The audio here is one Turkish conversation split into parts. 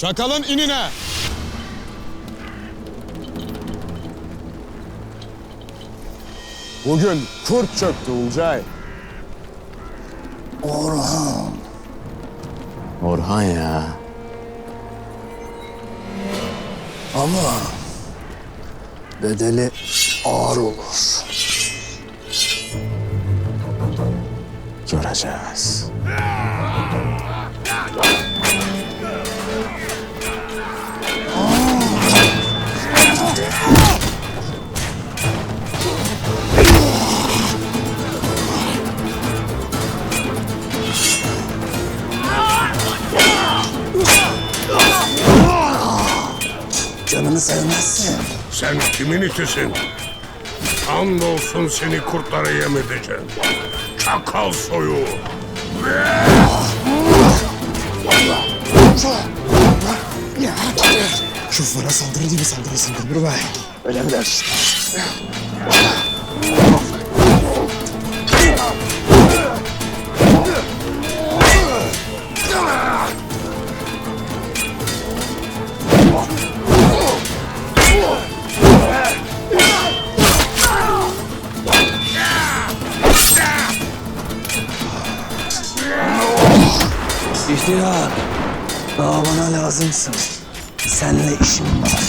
Çakalın inine. Bugün kurt çöktü Ulcay. Orhan. Orhan ya. Ama bedeli ağır olur. Göreceğiz. Canını sevmezsin. Sen kimin itisin? Andolsun seni kurtlara yem edeceğim. Çakal soyu. Küffara saldırı gibi saldırırsın Gümbür Bey. Öyle mi dersin? İhtiyar. Daha bana lazımsın. Seninle işim var.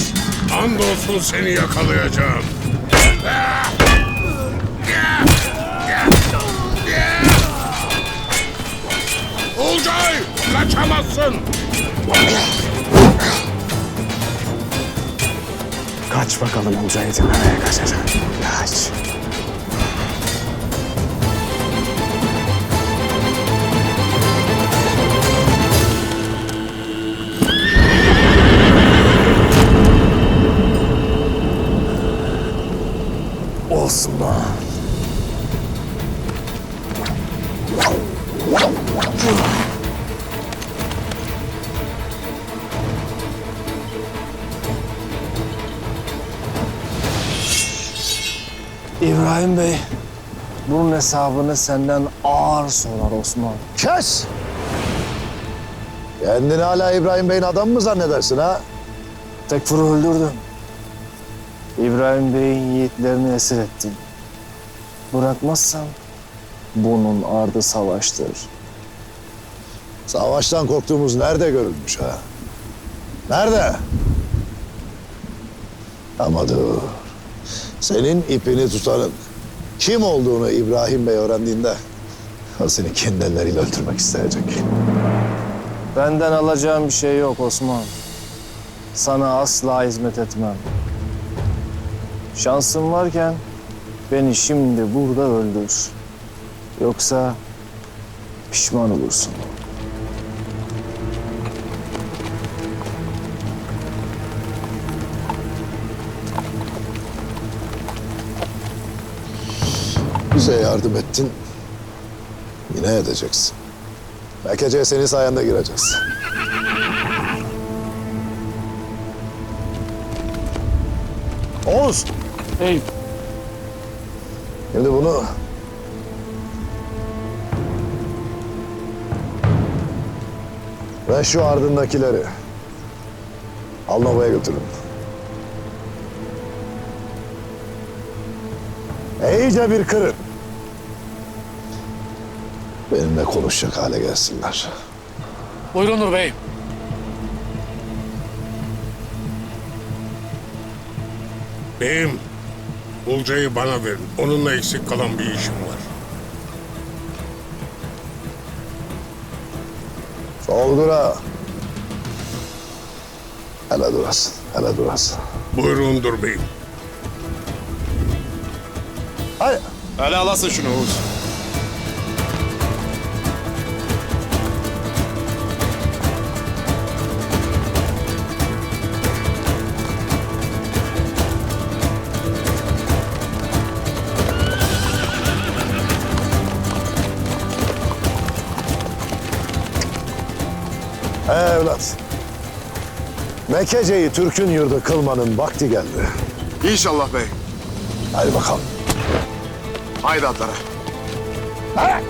Andolsun seni yakalayacağım. Olcay! Kaçamazsın! Kaç bakalım Olcay'cığım nereye kaçacaksın? Kaç. Osman. İbrahim Bey, bunun hesabını senden ağır sorar Osman. Kes! Kendini hala İbrahim Bey'in adamı mı zannedersin ha? Tekfur'u öldürdün. İbrahim Bey'in yiğitlerini esir ettin. Bırakmazsan bunun ardı savaştır. Savaştan korktuğumuz nerede görülmüş ha? Nerede? Ama dur. Senin ipini tutanın kim olduğunu İbrahim Bey öğrendiğinde o seni kendi elleriyle öldürmek isteyecek. Benden alacağım bir şey yok Osman. Sana asla hizmet etmem. Şansın varken beni şimdi burada öldür. Yoksa pişman olursun. Bize yardım ettin. Yine edeceksin. Mekece'ye senin sayende gireceğiz. Oğuz. Hey. Şimdi bunu ve şu ardındakileri Alnova'ya götürün. İyice bir kırın. Benimle konuşacak hale gelsinler. Buyurun Nur Bey. Beyim, Olcay'ı bana verin. Onunla eksik kalan bir işim var. Solgura. Hele durasın, hele durasın. Buyurun dur beyim. Hayır. Hele alasın şunu Oğuz. Evlat. Mekece'yi Türk'ün yurdu kılmanın vakti geldi. İnşallah bey. Hadi bakalım. Haydi atlara. Hadi.